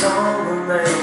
song remains.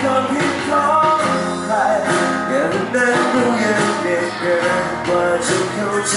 คนที่ของใครอย่างนั้นรู้ยังเด็เกินว่าจะเข้าใจ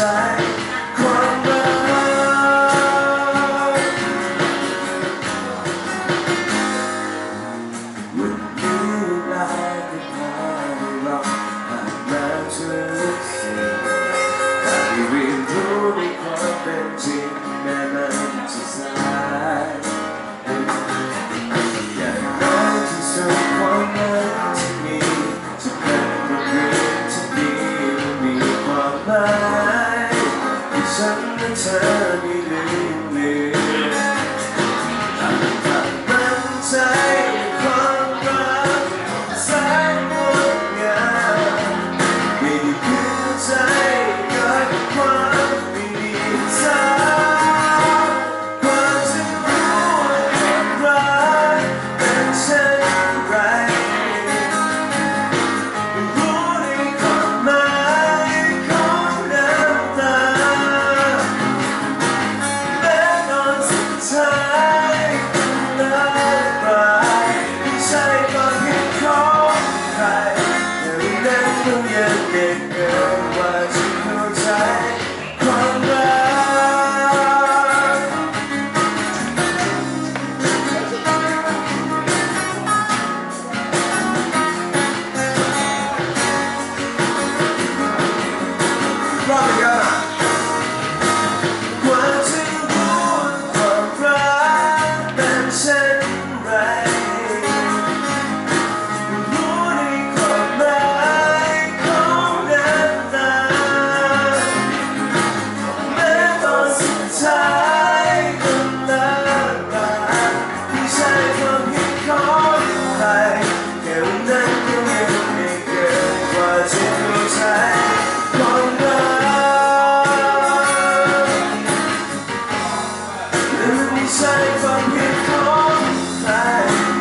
ใช่ความคิดของใคร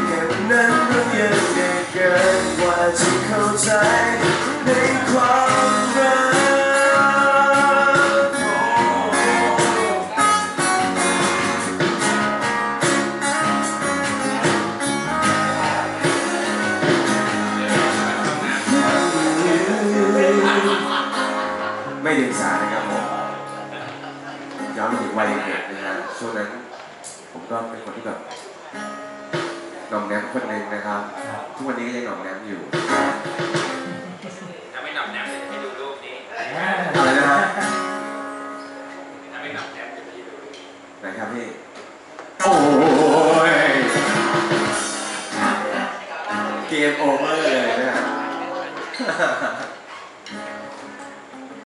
แค่นั้นมันยังไม่เกินว่าจะเข้าใจในความรักไม่เดียงสา ก็เป็นคนที่แบบหน่อมแนมคนหนึ่งนะครับ ทุกวันนี้ก็ยังหน่อมแนมอยู่ ถ้าไม่หนำแนมเดี๋ให้ดูรูปนี้อะไรนะฮะถ้าไม่หนำแนมเดี๋จะไห้ดูรูปนี้ครับพี่ โอ้ย เกมโอเวอร์เลยเนะ